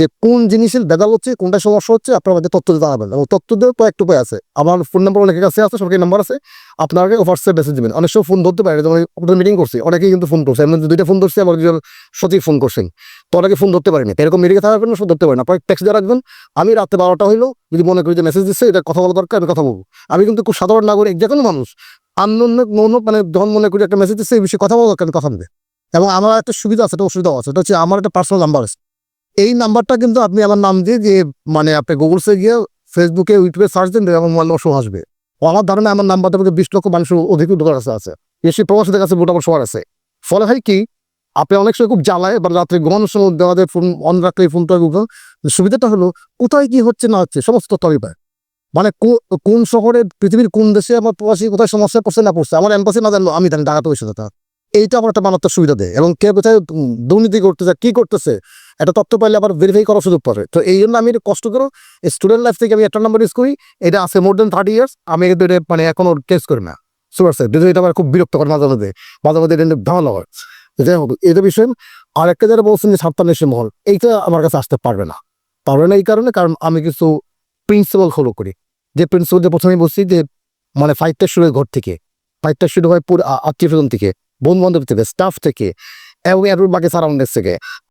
যে কোন জিনিসের ভেজাল হচ্ছে, কোনটা সমস্যা হচ্ছে, আপনার আমাদের তথ্য দিতে পারবেন এবং তথ্য দেওয়ার তো একটা উপায় আছে। আমার ফোন নাম্বার অনেকের কাছে আছে সরকারি নাম্বার আছে। আপনাকে হোয়াটসঅ্যাপ মেসেজ দেবেন। অনেক সময় ফোন ধরতে পারে যেমন আপনার মিটিং করছি, অনেকেই কিন্তু ফোন করছে। এমন দুইটা ফোন ধরছি, আমার একজন সচিব ফোন করছেন। তো অনেকে ফোন ধরতে পারেনি। এরকম মিটিংয়ে থাকার জন্য ফোন ধরতে পারেন আপনার টেক্সট দিয়ে রাখবেন, আমি রাতে বারোটা হইল, যদি মনে করি যে মেসেজ দিচ্ছে, এটা কথা বলা দরকার, আমি কথা বলব। আমি কিন্তু খুব সাধারণ নাগরিক, যে কোনো মানুষ আন্দোলন মন মানে যখন মনে করি একটা মেসেজ দিচ্ছে, এই বিষয়ে কথা বলা দরকার কথা বলবে। এবং আমার একটা সুবিধা আছে, একটা অসুবিধাও আছে এটা হচ্ছে আমার একটা পার্সোনাল নাম্বার আছে। এই নাম্বারটা কিন্তু আপনি আমার নাম দিয়ে যে মানে আপনি গুগলসে গিয়ে ফেসবুকে ইউটিউবে সার্চ দিন এবং মোবাইল নম্বর আসবে। আমার ধারণা আমার নাম্বারটা মধ্যে বিশ লক্ষ মানুষের অধিক কাছে আছে এসে প্রবাসীদের কাছে মোটামুটি সবার আছে। ফলে হয় কি, আপনি অনেক সময় খুব জ্বালায়, বা রাত্রে ঘুমানোর সময় দেওয়াদের ফোন অন রাখলে ফোনটা গুগল সুবিধাটা হলো, কোথায় কি হচ্ছে না হচ্ছে, সমস্ত আমি পাই। মানে কোন শহরে, পৃথিবীর কোন দেশে আমার প্রবাসী, কোথায় সমস্যা পড়ছে, না পড়ছে, আমার এম্বাসি না জানলো আমি জানি, ঢাকাতে বসে থাকা। এইটা আমার একটা মারাত্মক সুবিধা দেয় এবং কে কোথায় দুর্নীতি করতেছে কি করতেছে, এটা তথ্য পাইলে আবার ভেরিফাই করার সুযোগ পাবে। তো এই জন্য আমি এটা কষ্ট করে স্টুডেন্ট লাইফ থেকে আমি একটা নাম্বার ইউজ করি, এটা আছে মোর দেন থার্টি ইয়ার্স আমি কিন্তু এটা মানে এখনও টেস্ট করি না। সুপার স্যার যদি এটা আমার খুব বিরক্ত করে মাঝে মাঝে মাঝে মাঝে এটা ভালো হয়। যাই হোক এটা বিষয় আর একটা যারা বলছেন যে সাপ্তাহ মহল, এইটা আমার কাছে আসতে পারবে না। পারবে না এই কারণে, কারণ আমি কিছু প্রিন্সিপাল ফলো করি। যে প্রিন্সিপাল যে প্রথমে বলছি যে মানে ফাইভটা শুরু হয় ঘর থেকে। ফাইভটা শুরু হয় পুরো আত্মীয় থেকে। বন্ধু বান্ধব থেকে স্টাফ থেকে এবং এর বাকি সারাউন্ডের থেকে।